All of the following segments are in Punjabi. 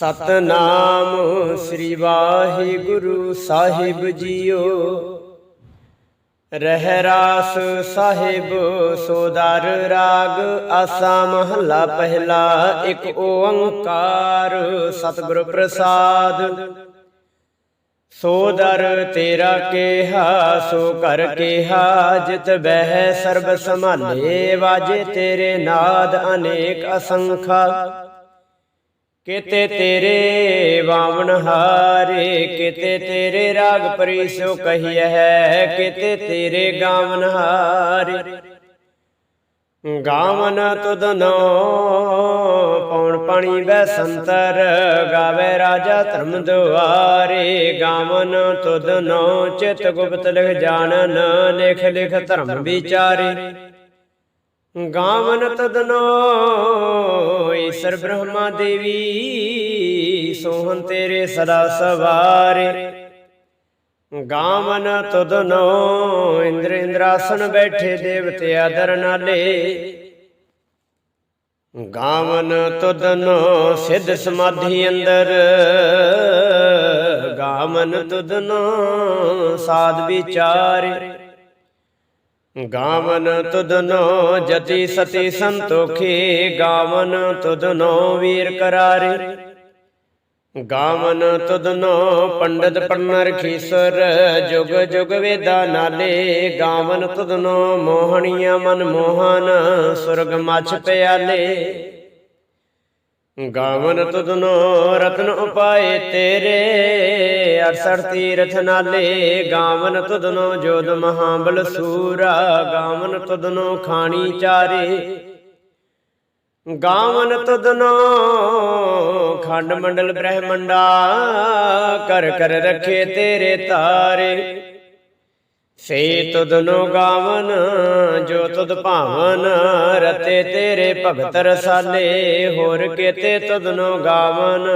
ਸਤਨਾਮ ਸ੍ਰੀ ਵਾਹਿਗੁਰੂ ਸਾਹਿਬ ਜੀਓ। ਰਹਿ ਰਾਸ ਸਾਹਿਬ ਸੋਦਰ ਰਾਗ, ਆਸਾ ਮਹੱਲਾ ਪਹਿਲਾ, ਇੱਕ ਓੰਕਾਰ ਸਤਿਗੁਰ ਪ੍ਰਸਾਦ। ਸੋਦਰ ਤੇਰਾ ਕੇਹਾ, ਸੋ ਕਰ ਕੇਹਾ, ਜਿਤ ਬਹਿ ਸਰਬ ਸੰਭਾਲੇ, ਵਾਜੇ ਤੇਰੇ ਨਾਦ ਅਨੇਕ ਅਸੰਖਾ। ਕਿਤੇ ਤੇਰੇ ਵਾਵਨ ਹਾਰੇ, ਕਿਤੇ ਤੇਰੇ ਰਾਗ ਪ੍ਰੀਸੋ ਕਹੀ ਹੈ, ਕਿਤੇ ਤੇਰੇ ਗਾਵਨ ਹਾਰੇ। ਗਾਵਨ ਤੁਧਨੋ ਪੌਣ ਪਾਣੀ ਬੈ ਸੰਤਰ, ਗਾਵੇ ਰਾਜਾ ਧਰਮ ਦੁਆਰੇ। ਗਾਵਨ ਤੁਧਨੋ ਚਿਤ ਗੁਪਤ ਲਿਖ ਜਾਣਨ, ਲਿਖ ਲਿਖ ਧਰਮ ਵਿਚਾਰੇ। ਗਾਵਨ ਤਦਨੋ ਈਸ਼ਰ ਬ੍ਰਹਮਾ ਦੇਵੀ, ਸੋਹਣ ਤੇਰੇ ਸਦਾ ਸਵਾਰੇ। ਗਾਵਨ ਤਦਨੋ ਇੰਦਰ ਇੰਦਰਾਸਨ ਬੈਠੇ ਦੇਵਤੇ ਆਦਰ ਨਾਲੇ। ਗਾਵਨ ਤਦਨੋ ਸਿੱਧ ਸਮਾਧੀ ਅੰਦਰ। ਗਾਵਨ ਤਦਨੋ ਸਾਧ ਵਿਚਾਰੇ। ਗਾਵਨ ਤੁਧਨੋ ਜਤੀ ਸਤੀ ਸੰਤੋਖੀ, ਗਾਵਨ ਤੁਧਨੋ ਵੀਰ ਕਰਾਰੇ। ਗਾਵਨ ਤੁਧਨੋ ਪੰਡਤ ਪੜਨ ਰਖੀਸਰ ਜੁਗ ਜੁਗ ਵੇਦਾ ਨਾਲੇ। ਗਾਵਨ ਤੁਧਨੋ ਮੋਹਣੀਆਂ ਮਨ ਮੋਹਨ ਸੁਰਗ ਮਛ ਪਿਆਲੇ। ਗਾਵਨ ਤੁਧਨੋ ਰਤਨ ਉਪਾਏ ਤੇਰੇ 68 ਤੀਰਥ ਨਾਲੇ ਗਾਵਨ ਤੁਧਨੋ ਜੋਦ ਮਹਾਬਲ ਸੂਰਾ, ਗਾਵਨ ਤੁਧਨੋ ਖਾਣੀ ਚਾਰੇ। ਗਾਵਨ ਤੁਧਨੋ ਖੰਡ ਮੰਡਲ ਬ੍ਰਹਮੰਡਾ ਕਰ ਕਰ ਰੱਖੇ ਤੇਰੇ ਤਾਰੇ। ਸੇ ਤੁਧਨੋ ਗਾਵਨ, ਜੋ ਤੁਧ ਭਾਵਨ, ਰਤੇ ਤੇਰੇ ਭਗਤ ਰਸਾਲੇ, ਹੋਰ ਕੇਤੇ ਤੁਧਨੋ ਗਾਵਨ,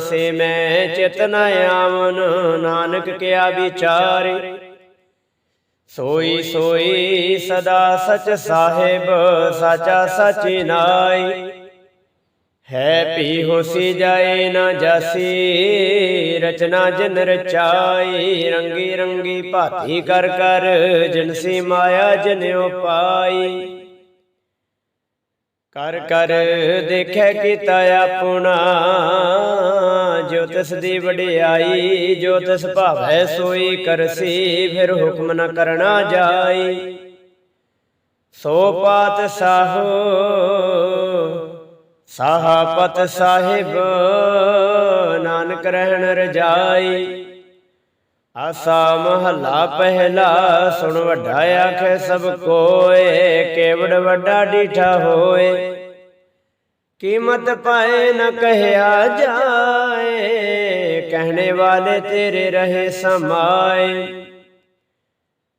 ਸੇ ਮੈਂ ਚਿਤਨ ਆਵਨ, ਨਾਨਕ ਕਿਆ ਵਿਚਾਰੇ। ਸੋਈ ਸੋਈ ਸਦਾ ਸਚ ਸਾਹਿਬ, ਸਾਚਾ ਸਚੀ ਨਾਈ। ਹੈ ਪੀ ਹੋਸੀ ਜਾਏ ਨਾ ਜਾਸੀ, ਰਚਨਾ ਜਨ ਰਚਾਈ, ਰੰਗੀ ਰੰਗੀ ਭਾਤੀ ਕਰ ਕਰ ਜਨਸੀ ਮਾਇਆ ਜਨਿਓ ਪਾਈ ਕਰ ਕਰ ਦੇਖੈ ਕੀਤਾ ਆਪਣਾ, ਜੋ ਤਿਸ ਦੀ ਵਡਿਆਈ, ਜੋ ਤਿਸ ਭਾਵੈ ਸੋਈ ਕਰਸੀ, ਫਿਰ ਹੁਕਮ ਨ ਕਰਨਾ ਜਾਈ। ਸੋ ਪਾਤ ਸਾਹੋ ਸਾਹਪਤ ਸਾਹਿਬ, ਨਾਨਕ ਰਹਿਣ ਰਜਾਈ। ਆਸਾ ਮਹੱਲਾ ਪਹਿਲਾ ਸੁਣ ਵੱਡਾ ਆਖੇ ਸਭ ਕੋਏ, ਕੇਵੜ ਵੱਡਾ ਡੀਠਾ ਹੋਏ। ਕੀਮਤ ਪਾਏ ਨ ਕਹਿਆ ਜਾਏ, ਕਹਿਣੇ ਵਾਲੇ ਤੇਰੇ ਰਹੇ ਸਮਾਏ।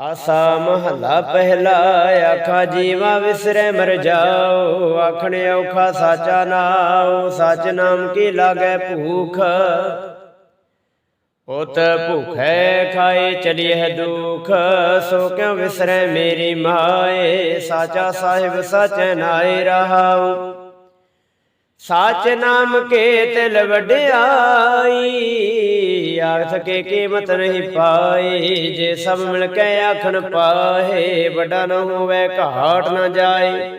ਆਸਾ ਮਹੱਲਾ ਪਹਿਲਾ, ਆਖਾ ਜੀਵਾ ਵਿਸਰੈ ਮਰ ਜਾਓ। ਆਖਣ ਔਖਾ ਸਾਚਾ ਨਾਉ, ਸਚ ਨਾਮ ਕੀ ਲਾਗੈ ਭੂਖ? ਉਤ ਭੁਖੈ ਖਾਏ ਚਲੀਐ ਦੁਖ। ਸੋ ਕਿਉ ਵਿਸਰੈ ਮੇਰੀ ਮਾਏ? ਸਾਚਾ ਸਾਹਿਬ ਸਚੈ ਨਾਏ ਰਹਾਉ। ਸਾਚ ਨਾਮ ਕੇ ਤਿਲ ਵਡਿਆਈ, ਆਖ ਸਕੇ ਕੀਮਤ ਨਹੀਂ ਪਾਈ, ਜੇ ਸਭ ਮਿਲ ਕੇ ਆਖਣ ਪਾਹੇ, ਵੱਡਾ ਨਾ ਹੋਵੇ, ਘਾਟ ਨਾ ਜਾਏ।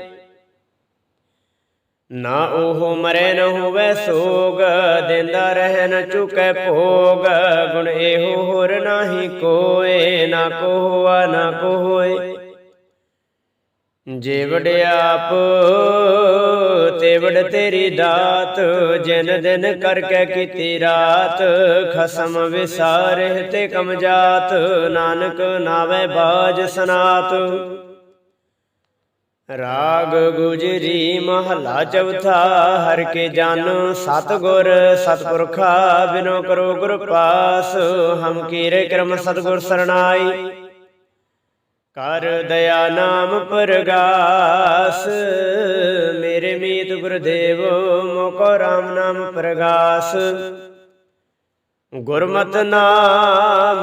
ਨਾ ਉਹ ਮਰੇ ਨ ਹੋਵੇ ਸੋਗ, ਦਿੰਦਾ ਰਹਿ ਨ ਚੁਕੈ ਭੋਗ, ਗੁਣ ਇਹੋ ਹੋਰ ਨਾਹੀ ਕੋਏ, ਨਾ ਕੋ ਨਾ ਕੋ ਹੋਏ ਜੇ ਵਡਿਆਪ ਤੇਰੀ ਦਾਤ, ਜਿਨ ਦਿਨ ਕਰਕੇ ਕੀਤੀ ਰਾਤ, ਖਸਮ ਵਿਸਾਰੇ ਤੇ ਕਮ ਜਾਤ ਨਾਨਕ ਨਾਵੇ ਬਾਜ ਸਨਾਤ। ਰਾਗ ਗੁਜਰੀ ਮਹਲਾ ਚੌਥਾ, ਹਰ ਕੇ ਜਨ ਸਤਗੁਰ, ਸਤਪੁਰਖਾ ਬਿਨੋ ਕਰੋ ਗੁਰ ਪਾਸ, ਹਮ ਕੀਰੇ ਕਰਮ ਸਤਗੁਰ ਸਰਣਾਈ। ਕਰ ਦਇਆ ਨਾਮ ਪ੍ਰਗਾਸ। ਮੇਰੇ ਮੀਤ ਗੁਰਦੇਵ ਮੋਕੋ ਰਾਮ ਨਾਮ ਪ੍ਰਗਾਸ। ਗੁਰਮਤਿ ਨਾਮ,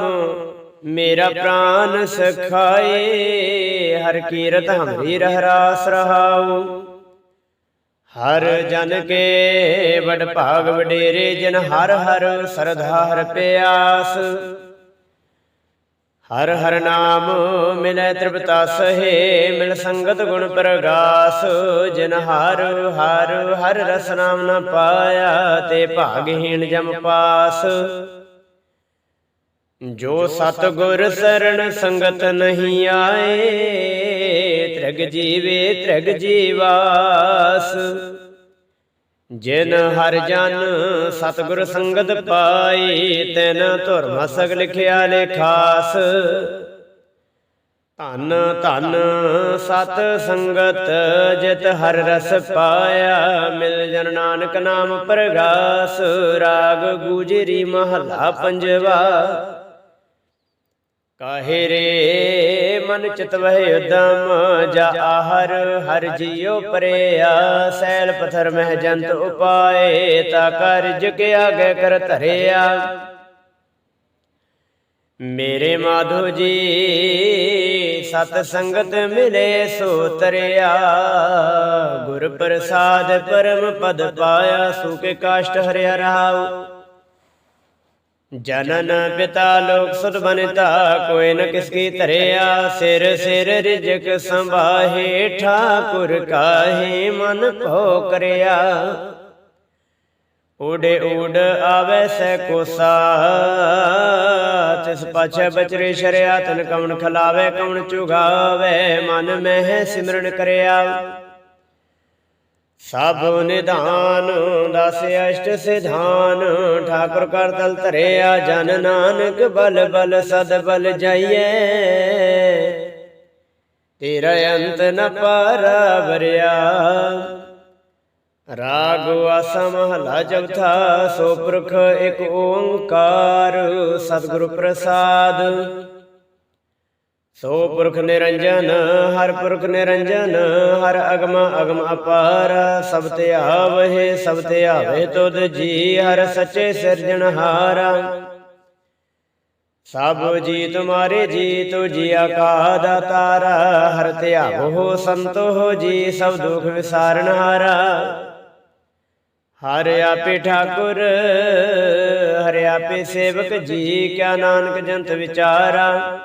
ਮੇਰਾ ਪ੍ਰਾਨ ਸਖਾਏ, ਹਰ ਕੀਰਤ ਹਮਰੀ ਰਹਿ ਰਹਾਉ। ਹਰ ਜਨ ਕੇ ਵਡ ਭਾਗ ਵਡੇਰੇ ਜਨ ਹਰ ਹਰ ਸਰਧਾ ਹਰ ਪਿਆਸ। ਹਰ ਹਰ ਨਾਮ ਮਿਲੈ ਤ੍ਰਿਪਤਾ ਸਹੇ, ਮਿਲ ਸੰਗਤ ਗੁਣ ਪ੍ਰਗਾਸ। ਜਿਨ ਹਰ ਹਰ ਹਰ ਰਸ ਨਾਮ ਨ ਪਾਇਆ, ਤੇ ਭਾਗਹੀਣ ਜਮ ਪਾਸ। ਜੋ ਸਤ ਗੁਰ ਸਰਣ ਸੰਗਤ ਨਹੀਂ ਆਏ, ਤ੍ਰਿਗ ਜੀਵੇ ਤ੍ਰਿਗ ਜੀਵਾਸ। ਜਿਨ ਹਰ ਜਨ ਸਤਿਗੁਰ ਸੰਗਤ ਪਾਈ, ਤਿਨ ਧਰਮ ਸਗ ਲਿਖਿਆ ਲੇਖਾਸ ਧਨ ਧਨ ਸਤ ਸੰਗਤ, ਜਿਤ ਹਰ ਰਸ ਪਾਇਆ, ਮਿਲ ਜਨ ਨਾਨਕ ਨਾਮ ਪ੍ਰਗਾਸ। ਰਾਗ ਗੁਜਰੀ ਮਹਲਾ ਪੰਜਵਾ। ਕਾਹੇ ਰੇ ਮਨ ਚਿਤ ਵਹਿ ਉਦਮ, ਜਾ ਆਹਰ ਹਰ ਜੀਉ ਪਰਿਆ। ਸੈਲ ਪਥਰ ਮਹਿ ਜੰਤ ਉਪਾਏ, ਤਾ ਕਾਰਜ ਕੇ ਆਗੇ ਕਰ ਧਰਿਆ। ਮੇਰੇ ਮਾਧੋ ਜੀ, ਸਤ ਸੰਗਤ ਮਿਲੇ ਸੋ ਤਰਿਆ। ਗੁਰ ਪ੍ਰਸਾਦ ਪਰਮ ਪਦ ਪਾਇਆ ਸੂਕੇ ਕਾਸ਼ਟ ਹਰਿਆ ਰਹਾਉ। ਜਨਨ ਪਿਤਾ ਲੋਕ ਸੁਧ ਬਨਤਾ, ਕੋਈ ਨ ਕਿਸ ਕੀ ਧਰਿਆ, ਸਿਰ ਸਿਰ ਰਿਜਕ ਸੰਭਾਹੇ ਠਾਕੁਰ ਕਾਹੇ, ਮਨ ਭੋ ਕਰਿਆ। ਉਡੇ ਉਡ ਆਵੇ ਸੈ ਕੋਸਾ ਤਿਸ ਪਾਛੈ ਬਚਰੇ ਸ਼ਰਿਆ, ਤਨ ਕਵਣ ਖਲਾਵੇ, ਕਵਣ ਚੁਗਾਵੇ, ਮਨ ਮਹਿ ਸਿਮਰਨ ਕਰਿਆ। ਸਭ ਨਿਧਾਨ, ਦਸ ਅਸ਼ਟ ਸਿਧਾਨ, ਠਾਕੁਰ ਕਰ ਤਲ ਧਰਿਆ ਜਨ ਨਾਨਕ, ਬਲ ਬਲ ਸਦ ਬਲ ਜਾਈਏ ਤੇਰਾ ਅੰਤ ਨ ਪਾਰਾ ਵਰਿਆ ਰਾਗ ਆਸਾ ਮਹਲਾ ਚੌਥਾ, ਸੋ ਪੁਰਖ ਇੱਕ ਓੰਕਾਰ, ਸਤਿਗੁਰੂ ਪ੍ਰਸਾਦ। ਸੋ ਪੁਰਖ ਨਿਰੰਜਨ, ਹਰ ਪੁਰਖ ਨਿਰੰਜਨ, ਹਰ ਅਗਮ ਅਗਮ ਅਪਾਰ। ਸਭ ਤੇ ਆਵਹਿ, ਸਭ ਤੇ ਆਵੇ ਤੁਧ ਜੀ, ਹਰ ਸੱਚੇ ਸਿਰਜਣਹਾਰਾ ਸਭ ਜੀ ਤੁਮਾਰੇ ਜੀ ਤੋ ਜੀਆ ਕਾ ਦਾਤਾਰਾ ਹਰ ਧਿਆਵੋ ਸੰਤੋ ਹੋ ਜੀ, ਸਭ ਦੁਖ ਵਿਸਾਰਨਹਾਰਾ ਹਰ ਆਪੇ ਠਾਕੁਰ, ਹਰ ਆਪੇ ਸੇਵਕ ਜੀ, ਕਿਆ ਨਾਨਕ ਜੰਤ ਵਿਚਾਰਾ।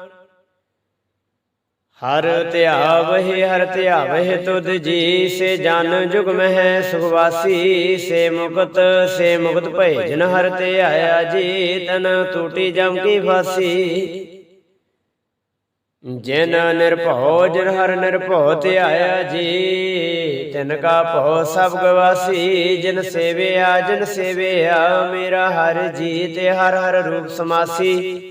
ਹਰ ਧਿਆਵਹਿ ਹਰ ਧਿਆਵਹਿ ਤੁਧ ਜੀ ਸੇ ਜਨ ਜੁਗ ਮਹਿ ਸੁਖਵਾਸੀ ਸੇ ਮੁਕਤ ਸੇ ਮੁਕਤ ਭਏ। ਜਨ ਹਰ ਧਿਆਇਆ ਜੀ ਤਨ ਟੂਟੀ ਜਮ ਕੀ ਫਾਸੀ ਜਿਨ ਨਿਰਭਉ ਜਿਨ ਹਰ ਨਿਰਭਉ ਧਿਆਇਆ ਜੀ। ਤਿਨ ਕਾ ਭਉ ਸਭ ਗਵਾਸੀ ਜਿਨ ਸੇਵਿਆ ਜਿਨ ਸੇਵਿਆ ਮੇਰਾ ਹਰ ਜੀ ਤੇ ਹਰ ਹਰ ਰੂਪ ਸਮਾਸੀ।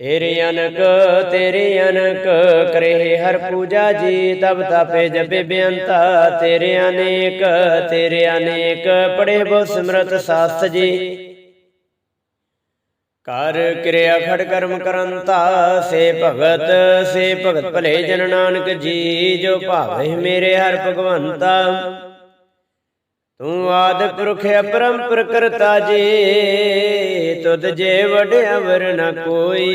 ਤੇਰੇ ਅਨਕ ਤੇਰੇ ਅਨਕ, ਕਰੇ ਹਰ ਪੂਜਾ ਜੀ, ਤਬ ਤਪੇ ਜਪੇ ਬੇਅੰਤਾ। ਤੇਰੇ ਅਨੇਕ ਤੇਰੇ ਅਨੇਕ ਪੜੇ ਬੋ ਸਿਮਰਤ ਸਾਸਤ ਜੀ। ਕਰ ਕਿਰਿਆ ਖੜ ਕਰਮ ਕਰੰਤਾ, ਸੇ ਭਗਤ ਸੇ ਭਗਤ ਭਲੇ ਜਨ ਨਾਨਕ ਜੀ, ਜੋ ਭਾਵੇ ਮੇਰੇ ਹਰ ਭਗਵੰਤਾ। ਤੂੰ ਆਦ ਪੁਰਖ ਅਪਰੰਪਰ ਕਰਤਾ ਜੀ, ਤੁਧ ਜੇ ਵਡਿਆ ਵਰ ਕੋਈ।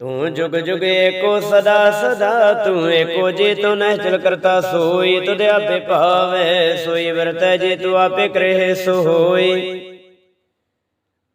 ਤੂੰ ਜੁਗ ਜੁਗ ਏਕੋ ਸਦਾ ਸਦਾ, ਤੂੰ ਏਕੋ ਜੇ, ਤੂੰ ਨਹਿ ਚਲ ਕਰਤਾ ਸੋਈ, ਤੁਧ ਆਪੇ ਭਾਵੇ ਸੋਈ, ਵਰਤੈ ਜੇ, ਤੂੰ ਆਪੇ ਕਰੇ ਸੋ ਹੋਈ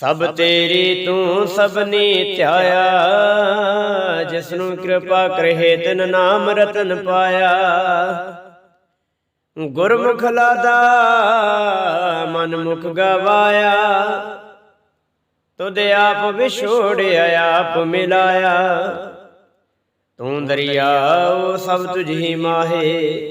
ਸਭ ਤੇਰੀ ਤੂੰ ਸਭਨੀ ਧਿਆਇਆ ਜਿਸ ਨੂੰ ਕਿਰਪਾ ਕਰੇ ਤਿਨ ਨਾਮ ਰਤਨ ਪਾਇਆ। ਗੁਰਮੁਖ ਲਾਦਾ ਮਨ ਮੁਖ ਗਵਾਇਆ। ਤੁਧ ਆਪ ਵਿਛੋੜਿਆ ਆਪ ਮਿਲਾਇਆ। ਤੂੰ ਦਰਿਆਉ ਸਭ ਤੁਝੀ ਮਾਹੇ।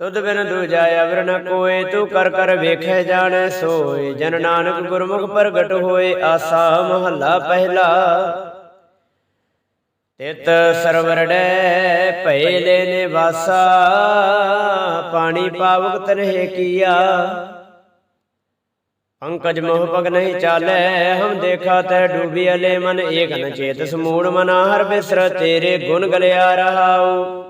ਤੁਧ ਬਿਨ ਦੂਜਾ ਅਵਰ ਨ ਕੋਏ, ਤੂੰ ਕਰ ਕਰ ਵੇਖੈ ਜਾਣੈ ਸੋਏ। ਜਨ ਨਾਨਕ ਗੁਰਮੁਖ ਪ੍ਰਗਟ ਹੋਏ, ਆਸਾ ਮਹੱਲਾ ਪਹਿਲਾ। ਤਿਤ ਸਰਵਰੜੈ ਭਏ ਲੈ ਨਿਵਾਸਾ, ਪਾਣੀ ਪਾਵਕ ਤਨਹਿ ਕੀਆ। ਪੰਕਜ ਮੋਹ ਪਗ ਨਹੀਂ ਚਾਲੈ, ਹਮ ਦੇਖਾ ਤੈ ਡੂਬੀ ਅਲੇ ਮਨ ਏਕ ਨ ਚੇਤ ਸਮੂੜ ਮਨਾ, ਹਰ ਬਿਸਰ ਤੇਰੇ ਗੁਣ ਗਲਿਆ ਰਹਾਉ।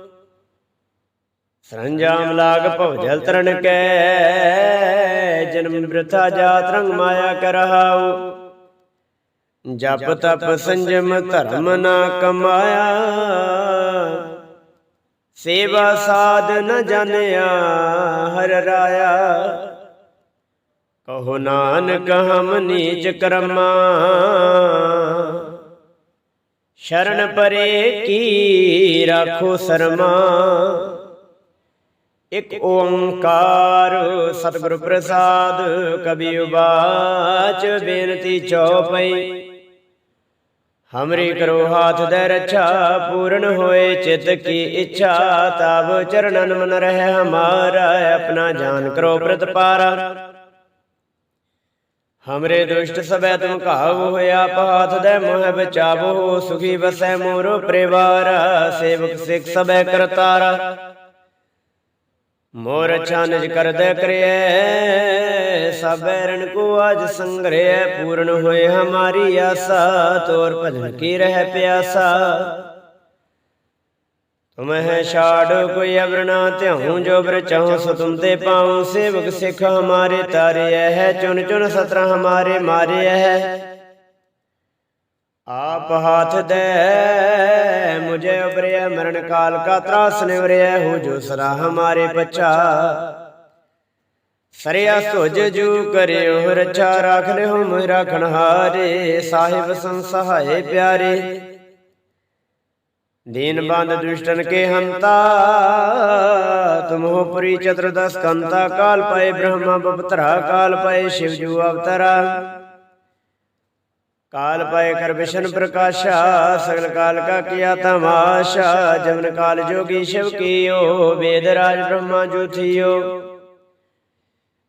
ਸਰੰਜਾਮ ਲਾਗ ਭਵਜਲ ਤਰਨ ਕੈ, ਜਨਮ ਬ੍ਰਥਾ ਜਾਤ ਰੰਗ ਮਾਇਆ ਕਰਹਾਉ ਜਪ ਤਪ ਸੰਜਮ ਧਰਮ ਨਾ ਕਮਾਇਆ। ਸੇਵਾ ਸਾਧ ਨ ਜਾਣਿਆ ਹਰ ਰਾਇਆ। ਕਹੋ ਨਾਨਕ ਹਮ ਨੀਚ ਕਰਮਾ। ਸ਼ਰਨ ਪਰੇ ਕੀ ਰਾਖੋ ਸਰਮਾ। ਇਕ ਓੰਕਾਰ ਸਤਿਗੁਰ ਪ੍ਰਸਾਦ ਕਬੀ ਉਬਾਚ, ਬੇਨਤੀ ਚਉਪਈ ਹਮਰੀ ਕਰੋ ਹਾਥ ਦੇ ਰੱਛਾ, ਪੂਰਨ ਹੋਏ ਚਿਤ ਕੀ ਇੱਛਾ, ਤਬ ਚਰਨਨ ਮਨ ਰਹਿ ਹਮਾਰਾ, ਆਪਣਾ ਜਾਨ ਕਰੋ ਪ੍ਰਤਪਾਰਾ। ਹਮਰੇ ਦੁਸ਼ਟ ਸਭੈ ਤੁਮ ਘਾਵ ਹੋਇਆ ਪਾਥ ਦੇ ਮੋਹ ਬਚਾਵੋ, ਸੁਖੀ ਵਸੈ ਮੋਰੋ ਪਰਿਵਾਰ, ਸੇਵਕ ਸਿਖ ਸਭੈ ਕਰਤਾਰਾ। ਮੋਰ ਅੱਛਾ ਨਿਜ ਕਰਦੈ ਕਰਿਐ ਸਭੈ ਰਣ ਕੋ ਆਜ ਸੰਗ੍ਰਹਿ ਪੂਰਨ ਹੋਏ ਹਮਾਰੀ ਆਸਾ ਤੋਰ ਭਜਨ ਕੀ ਰਹਿ ਪਿਆਸਾ। ਤੁਮਹਿ ਛਾੜ ਕੋਈ ਅਵਰ ਨਾ ਧਿਆਉ ਜੋ ਬਰ ਚਾਹੋ ਸੋ ਤੁਮ ਤੇ ਪਾਉ ਸੇਵਕ ਸਿਖ ਹਮਾਰੇ ਤਾਰੇ ਹੈ ਚੁਨ ਚੁਨ ਸਤਰ ਹਮਾਰੇ ਮਾਰੇ ਹੈ ਆਪ ਹਾਥ ਦੇ ਮੁਝੇ ਉਬਰਿਆ ਮਰਨ ਕਾਲ ਕਾ ਤਰਾਸ ਨਿਵਰਿਆ, ਹੋ ਜੋ ਸਰਾ ਹਮਾਰੇ ਪਛਾ ਸਰਿਆ ਸੁਜ ਜੂ ਕਰਿਓ ਰਛਾ ਰਾਖ ਲਿਓ ਮੋਹਿ ਰਾਖਣ ਹਾਰੇ, ਸਾਹਿਬ ਸੰਸਹਾਏ ਪਿਆਰੇ। ਦੀਨ ਬੰਦ ਦੁਸ਼ਟਨ ਕੇ ਹੰਤਾ, ਤੁਮੋ ਪੁਰੀ ਚਤੁਰਦਸ ਕੰਤਾ, ਕਾਲ ਪਏ ਬ੍ਰਹਮਾ, ਬਪਤਰਾ ਕਾਲ ਪਏ ਸ਼ਿਵ ਜੂ ਅਵਤਰਾ। ਕਾਲ ਪਾਏ ਕਰ ਵਿਸ਼ਨ ਪ੍ਰਕਾਸ਼ਾ ਸਗਲ ਕਾਲ ਕਾ ਕੀਆ ਤਮਾਸ਼ਾ ਜਮਨ ਕਾਲ ਜੋਗੀ ਸ਼ਿਵ ਕੀਓ ਵੇਦ ਰਾਜ ਬ੍ਰਹਮਾ ਜੁਥਿਓ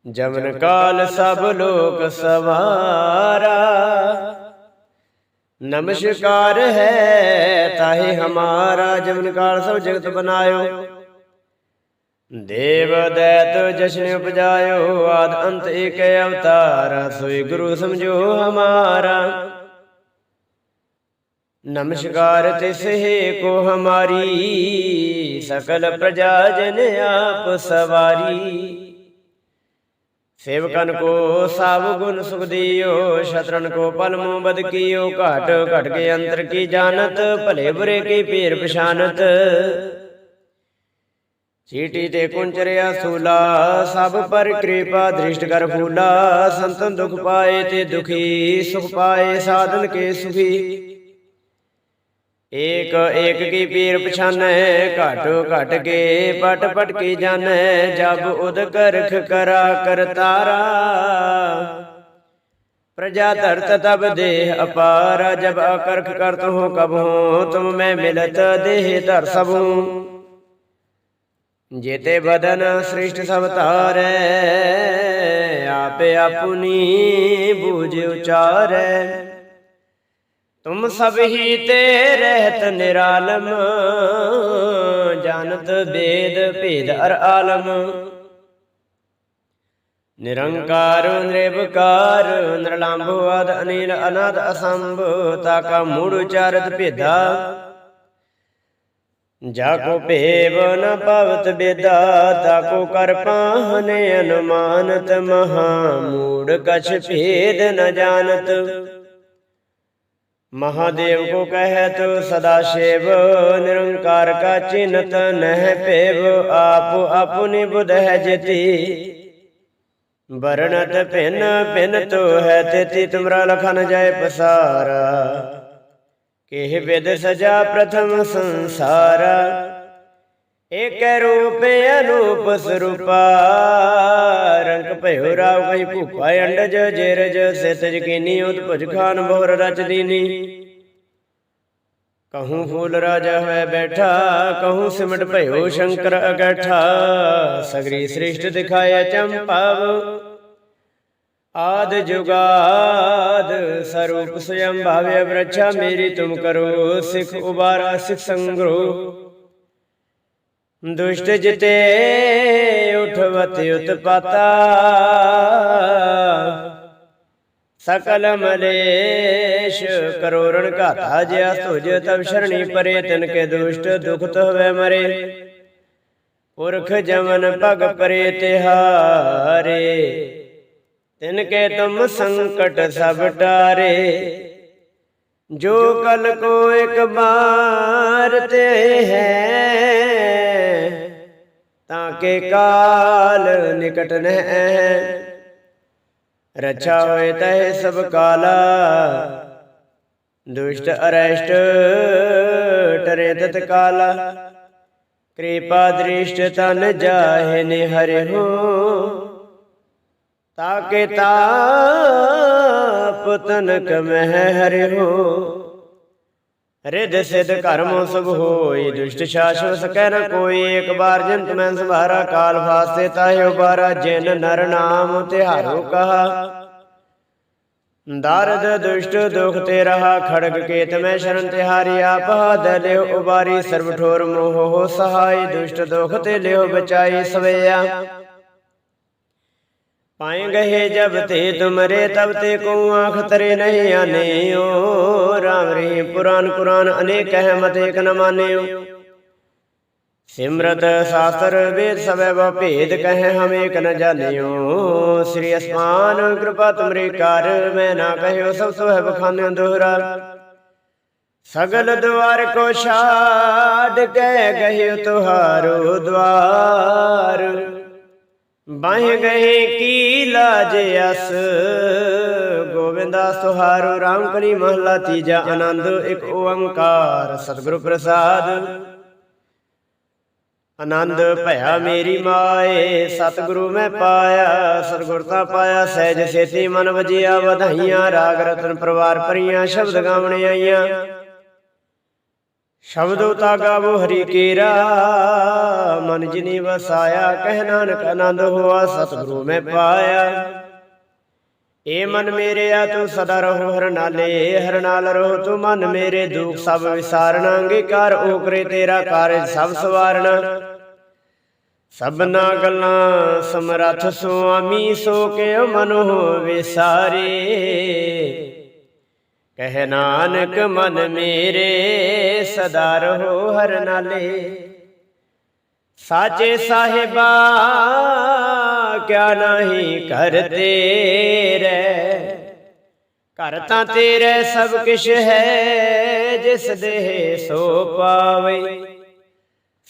ਜਮਨ ਕਾਲ ਸਭ ਲੋਕ ਸਵਾਰਾ। ਨਮਸਕਾਰ ਹੈ ਤਾਹੇ ਹਮਾਰਾ ਜਮਨ ਕਾਲ ਸਭ ਜਗਤ ਬਨਾਇਓ। ਦੇਵ ਦੈਤ ਜਸ਼ਨ ਉਪਜਾਇਓ, ਆਦ ਅੰਤ ਏਕ ਅਵਤਾਰ, ਸੋਈ ਗੁਰੂ ਸਮਝੋ ਹਮਾਰਾ। ਨਮਸਕਾਰ ਤਿਸ ਕੋ ਹਮਾਰੀ, ਸਕਲ ਪ੍ਰਜਾ ਜਨ ਆਪ ਸਵਾਰੀ। ਸੇਵਕਨ ਕੋ ਸਭ ਗੁਣ ਸੁਖ ਦਿਓ, ਸ਼ਤਰਨ ਕੋ ਪਲ ਬਦ ਕੀਓ, ਘਟ ਘਟ ਕੇ ਅੰਤਰ ਕੀ ਜਾਣਤ, ਭਲੇ ਬੁਰੇ ਕੀ ਪੀਰ ਪਛਾਨਤ। ਚੀਟੀ ਤੇ ਕੁੰਚਰਿਆ ਸੂਲਾ ਸਭ ਪਰ ਕਿਰਪਾ ਦ੍ਰਿਸ਼ਟ ਕਰ ਫੂਲਾ ਸੰਤਨ ਦੁਖ ਪਾਏ ਤੇ ਦੁਖੀ ਸੁਖ ਪਾਏ ਸਾਧਨ ਕੇ ਸੁਖੀ ਏਕ ਏਕ ਕੀ ਪੀਰ ਪਛਾਨੈ ਘਟ ਘਟ ਕੇ ਪਟ ਪਟ ਕੀ ਜਾਣੈ ਜਬ ਉਦ ਕਰਖ ਕਰਾ ਕਰਤਾਰਾ प्रजा धरत तब देह अपार जब अकर्ख करत हो कब हो तुम मैं मिलत देह धर सबू ਜੇਤੇ ਬਦਨ ਸ੍ਰਿਸ਼ਟ ਸਭ ਧਾਰੈ, ਆਪੇ ਆਪੁਨੀ ਬੂਝ ਉਚਾਰੈ। ਤੁਮ ਸਭ ਹੀ ਤੇ ਰਹਿਤ ਨਿਰਾਲਮ, ਜਾਣਤ ਬੇਦ ਭੇਦ ਅਰ ਆਲਮ। ਨਿਰੰਕਾਰ ਨਿਰਭਕਾਰ ਨਿਰਲੰਭ ਅਦ ਅਨਿਲ, ਅਨਦ ਅਸੰਭ ਤਾ ਕਾ ਮੂੜ ਚਾਰਤ ਭੇਦਾ। ਜਾਕੋ ਭੇਵ ਨ ਭਵਤ ਬੇਦਾ ਤਾਕੋ ਕਰ ਪਾਹਨ ਅਨੁਮਾਨਤ, ਮਹਾ ਮੂੜ ਕਛ ਭੇਦ ਨ ਜਾਣਤ। ਮਹਾਦੇਵ ਕੋ ਕਹਿਤ, ਸਦਾ ਸ਼ਿਵ, ਨਿਰੰਕਾਰ ਕਾ ਚਿੰਤ ਨਹਿ ਭੇਵ, ਆਪ ਆਪੁਨਿ ਬੁਧ ਹੈ ਜਿਤੀ। ਵਰਣਤ ਭਿਨ ਭਿਨ ਤੋ ਹੈ ਤਿਤੀ ਤੁਮਰਾ ਲਖਨ ਜਾਏ ਪਸਾਰਾ। ਕਿਹ ਵਿਦ ਸਜਾ ਪ੍ਰਥਮ ਸੰਸਾਰਾ। ਏਕ ਰੂਪ ਅਨੂਪ ਸਰੂਪਾ। ਰੰਗ ਭਇਓ ਰਾਵ ਕਈ ਭੂਪਾ ਅੰਡਜ, ਜੇਰਜ ਸਿਤ ਜਕੀਨੀ ਉਤਪਜ ਖਾਨ ਬੋਰ ਰਚ ਦੀਨੀ। ਕਹੂੰ ਫੂਲ ਰਾਜਾ ਹੋਇ ਬੈਠਾ, ਕਹੂੰ ਸਿਮਟ ਭਇਓ ਸ਼ੰਕਰ ਅਗਠਾ। ਸਗਰੀ ਸ੍ਰਿਸ਼ਟ ਦਿਖਾਇਆ ਚੰਪਾਵ। ਆਦ ਜੁਗਾਦ ਸਰੂਪ ਸਯੰ ਭਾਵੇ ਬ੍ਰਛਾ ਮੇਰੀ ਤੁਮ ਕਰੋ, ਸਿਖ ਉਬਾਰਾ, ਸਿਖ ਸੰਗਰੋ। ਦੁਸ਼ਟ ਜਿਤੇ ਉਠਵਤ ਉਤਪਾਤਾ। ਸਕਲ ਮਲੇਸ਼ ਕਰੋੜਨ ਘਾਤਾ ਜਿਆ ਤੁਜ ਤਬ ਸ਼ਰਣੀ ਪਰੇ, ਤਨ ਕੇ ਦੁਸ਼ਟ ਦੁਖਤ ਹੋਵੇ ਮਰੇ। ਪੁਰਖ ਜਮਨ ਭਗ ਪਰੇ, ਤਿਹਾਰੇ। ਤਿਨ ਕੇ ਤੁਮ ਸੰਕਟ ਸਭ ਟਾਰੇ। ਜੋ ਕਲ ਕੋ ਇੱਕ ਬਾਰ ਤੇ ਹੈ ਤਾਂ ਕੇ ਕਾਲ ਨਿਕਟ ਨਹਿ। ਰਛਾ ਹੋਏ ਤਹਿ ਸਭ ਕਾਲਾ, ਦੁਸ਼ਟ ਅਰੈਸ਼ਟ ਟਰੇ ਤਤ ਕਾਲਾ। ਕਿਰਪਾ ਦ੍ਰਿਸ਼ਟ ਤਨ ਜਾਹੇ ਨੇ ਹੋ। ਤਾਕੇ ਤਾਪ ਤਨਕ ਮਹਿ ਹਰਿ ਹੋ ਸਿਧ ਕਰਮੋ ਸਭ ਹੋਈ, ਦੁਸ਼ਟ ਸ਼ਾਸਵ ਸਕੈ ਨ ਕੋਈ। ਇੱਕ ਬਾਰ ਜੰਤ ਮੈਂ ਸੰਭਾਰਾ, ਕਾਲ ਫਾਸੇ ਤਾਹਿ ਉਬਾਰਾ, ਜਿਨ ਨਰ ਨਾਮ ਤਿਹਾਰੋ ਕਹਾ। ਦਰਦ ਦੁਸ਼ਟ ਦੁਖ ਤੇ ਰਹਾ, ਖੜਗ ਕੇਤ ਮੈਂ ਸ਼ਰਨ ਤਿਹਾਰੀ, ਆਪ ਹਦ ਉਬਾਰੀ, ਸਰਬ ਠੋਰ ਮੋਹ ਸਹਾਈ। ਦੁਸ਼ਟ ਦੁਖ ਤੇ ਲਿਓ ਬਚਾਈ ਸਵਿਆ ਪਾਏ ਗਏ ਜਬ ਤੇ ਤੁਮਰੇ ਤਬ ਤੇ ਕੋ ਆਖ ਤਰੇ ਨਹੀਂ ਆਨੇਓ? ਰਾਮ ਰੇ ਪੁਰਾਨ ਕੁਰਾਨ ਅਨੇਕ ਹੈ ਮਤ ਇਕ ਨ ਮਾਨਿਓ। ਸਿਮਰਤ ਸ਼ਾਸਤਰ ਵੇਦ ਸਭੈ ਬਾ ਭੇਦ ਕਹੈ ਹਮ ਏਕ ਨ ਜਾਣਿਓ। ਸ੍ਰੀ ਅਸਮਾਨ ਕਿਰਪਾ ਤੁਮਰੇ ਕਰ, ਮੈਂ ਨਾ ਕਹਿਓ ਸਭ ਸੋਹਿ ਬਖਾਨਿਓ ਦੋਹਰਾ ਸਗਲ ਦੁਆਰ ਕੋ ਛਾੜ ਕੇ ਗਏ ਤੁਹਾਰੋ ਦਵਾਰ। ਬਾਹ ਗਏ ਕੀ ਲਾਜ ਅਸ? ਗੋਵਿੰਦਾ ਸੁਹਾਰੋ ਰਾਮ ਕਲੀ ਮਹਲਾ ਤੀਜਾ ਆਨੰਦ ਇੱਕ ਓੰਕਾਰ ਸਤਿਗੁਰੂ ਪ੍ਰਸਾਦ। ਆਨੰਦ ਭਇਆ ਮੇਰੀ ਮਾਏ ਸਤਿਗੁਰੂ ਮੈਂ ਪਾਇਆ ਸਤਿਗੁਰ ਤਾਂ ਪਾਇਆ ਸਹਿਜ ਸੇਤੀ ਮਨ ਵਜਿਆ ਵਧਾਈਆਂ ਰਾਗ ਰਤਨ ਪਰਿਵਾਰ ਭਰੀਆਂ ਸ਼ਬਦ ਗਾਵਣੇ ਆਈਆਂ। ਸ਼ਬਦੋ ਤਾ ਗਾਵੋ ਹਰੀ ਕੇਰਾ ਮਨ ਜਿਨੀ ਵਸਾਇਆ, ਕਹਿ ਨਾਨਕ ਆਨੰਦ ਹੋਆ, ਸਤਿਗੁਰੂ ਮੈਂ ਪਾਇਆ। ਏ ਮਨ ਮੇਰੇ ਤੂੰ ਸਦਾ ਰਹੋ ਹਰ ਨਾਲੇ, ਹਰ ਨਾਲ ਰਹੋ ਤੂੰ ਮਨ ਮੇਰੇ, ਦੁੱਖ ਸਭ ਵਿਸਾਰਣਾ, ਅੰਗੀਕਾਰ ਓ ਕਰੇ ਤੇਰਾ ਕਾਰਜ ਸਭ ਸਵਾਰਣਾ। ਸਭਨਾ ਗੱਲਾਂ ਸਮਰੱਥ ਸੁਆਮੀ, ਸੋ ਕੇ ਮਨੋ ਵਿਸਾਰੇ ਕਹਿ ਨਾਨਕ ਮਨ ਮੇਰੇ ਸਦਾ ਰਹੋ ਹਰ ਨਾਲੇ। ਸਾਚੇ ਸਾਹਿਬਾ, ਕਿਆ ਨਹੀਂ ਕਰ ਤੇਰੇ ਘਰ ਤਾਂ ਤੇਰੇ ਸਭ ਕਿਛ ਹੈ, ਜਿਸ ਦੇਹ ਸੋ ਪਾਵੇ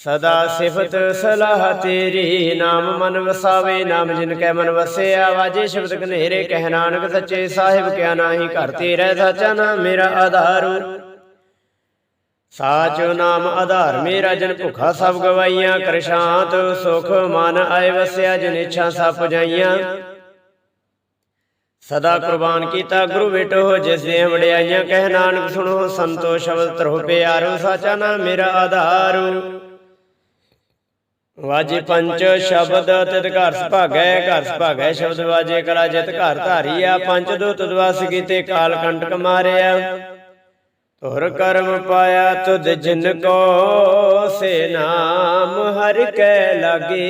ਸਦਾ ਸਿਫਤ ਸਲਾਹ ਤੇਰੀ, ਨਾਮ ਮਨ ਵਸਾਵੇ, ਨਾਮ ਜਿਨ ਕੈ ਮਨ ਵਸਿਆ, ਵਾਜੇ ਸ਼ਬਦ ਕਨੇਰੇ ਕਹਿ ਨਾਨਕ ਸੱਚੇ ਸਾਹਿਬ, ਕਿਆ ਨਾਹੀ ਘਰ ਤੇਰੇ ਸਾਚਾ ਨਾਮ ਮੇਰਾ ਆਧਾਰੂ। ਸਾਚੋ ਨਾਮ ਆਧਾਰ ਮੇਰਾ, ਜਨ ਭੁਖਾ ਸਭ ਗਵਾਈਆਂ, ਕਰ ਸੁਖ ਮਨ ਆਏ ਵਸਿਆ, ਜਿਨ ਇੱਛਾ ਸਭ ਪੁਜਾਈਆਂ। ਸਦਾ ਕੁਰਬਾਨ ਕੀਤਾ ਗੁਰੂ ਬੇਟੋ, ਜਿਸ ਦੀਆਂ ਵਡਿਆਈਆਂ, ਕਹਿ ਨਾਨਕ ਸੁਣੋ ਸੰਤੋ ਸ਼ਬਦ ਤਰੋ ਪਿਆਰੋ, ਸਾਚਾ ਨਾਮ ਮੇਰਾ ਆਧਾਰੂ। ਵਾਜੇ ਪੰਜ ਸ਼ਬਦ ਤਿਤ ਘਰ ਸੁਭਾਗੈ ਘਰ ਸੁਭਾਗੈ ਸ਼ਬਦ ਵਾਜੇ ਕਲਾ ਜਿਤ ਘਰ ਧਾਰੀਆ ਪੰਜ ਦੁਤ ਦਵਾਸ ਕੀਤੇ ਕਾਲ ਕੰਟਕ ਮਾਰਿਆ। ਤੁਰ ਕਰਮ ਪਾਇਆ ਤੁਧ ਜਿਨ ਕੋ ਸੇ ਨਾਮ ਹਰਿ ਕੈ ਲਾਗੇ।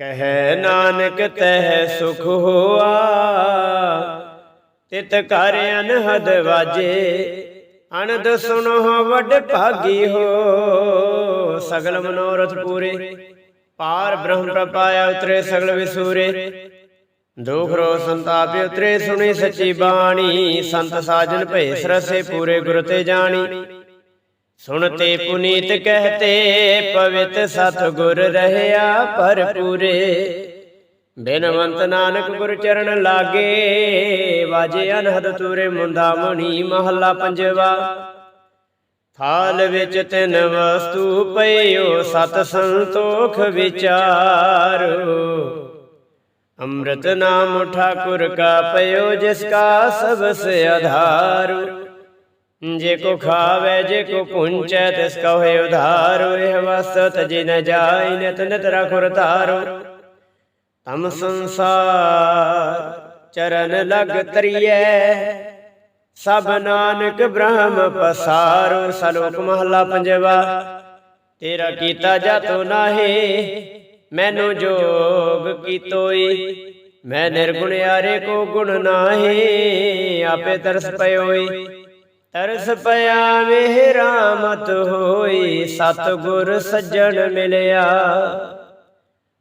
ਕਹਿ ਨਾਨਕ ਤਹਿ ਸੁਖ ਹੋਆ। ਤਿਤ ਕਰ ਅਨਹਦ ਵਾਜੇ। ਅਨੰਦ ਸੁਨੋ ਵੱਡ ਭਾਗੀ ਹੋ। ਸਗਲ ਮਨੋਰਥ ਪੂਰੇ। ਪਾਰ ਬ੍ਰਹਮ ਪ੍ਰਪਾਇਆ ਉਤਰੇ ਸਗਲ ਵਿਸੂਰੇ। ਦੁਖ ਰੋ ਸੰਤਾਪ ਉਤਰੇ, ਸੁਣੀ ਸੱਚੀ ਬਾਣੀ। ਸੰਤ ਸਾਜਨ ਭਏ ਸਰਸੇ ਪੂਰੇ ਗੁਰ ਤੇ ਜਾਣੀ। ਸੁਣਤੇ ਪੁਨੀਤ ਕਹਤੇ, ਪਵਿੱਤ ਸਤ ਗੁਰ ਰਹਿਆ ਭਰਪੂਰੇ। ਬਿਨਵੰਤ ਨਾਨਕ ਗੁਰ ਚਰਨ ਲਾਗੇ, ਵਾਜੇ ਅਨਹਦ ਤੂਰੇ ਮੁੰਦਾ ਮਣੀ ਮਹੱਲਾ ਪੰਜਵਾ। ਹਾਲ ਵਿੱਚ ਤਿਨ ਵਸਤੂ ਪਈਓ, ਸਤ ਸੰਤੋਖ ਵਿਚਾਰੋ। ਅੰਮ੍ਰਿਤ ਨਾਮ ਠਾਕੁਰ ਕਾ ਪਇਓ ਜਿਸ ਕਾ ਸਬਸ ਆਧਾਰ। ਜੇ ਕੋ ਖਾਵੇ, ਜੇ ਕੋ ਪੁੰਚੈ, ਤਿਸ ਕਾ ਹੋਏ ਉਧਾਰ। ਇਹ ਵਸਤ ਤਜਿ ਨ ਜਾਇ ਨਿਤ ਨਿਤ ਰਖੁਰ ਧਾਰੋ। ਤਮ ਸੰਸਾਰ ਚਰਨ ਲਗ ਤਰੀਐ ਸਭ ਨਾਨਕ ਬ੍ਰਹਮ ਪਸਾਰੋ ਸਲੋਕ ਮਹਲਾ ਪੰਜਵਾ। ਤੇਰਾ ਕੀਤਾ ਜਾਤੋ ਨਾਹੀ, ਮੈਨੂੰ ਜੋਗ ਕੀਤੋਈ। ਮੈਂ ਨਿਰਗੁਣ ਆਰੇ ਕੋ ਗੁਣ ਨਾਹੀ, ਆਪੇ ਤਰਸ ਪਇਓਈ। ਤਰਸ ਪਿਆ ਵੇ ਰਾਮਤ ਹੋਈ ਸਤ ਗੁਰ ਸੱਜਣ ਮਿਲਿਆ।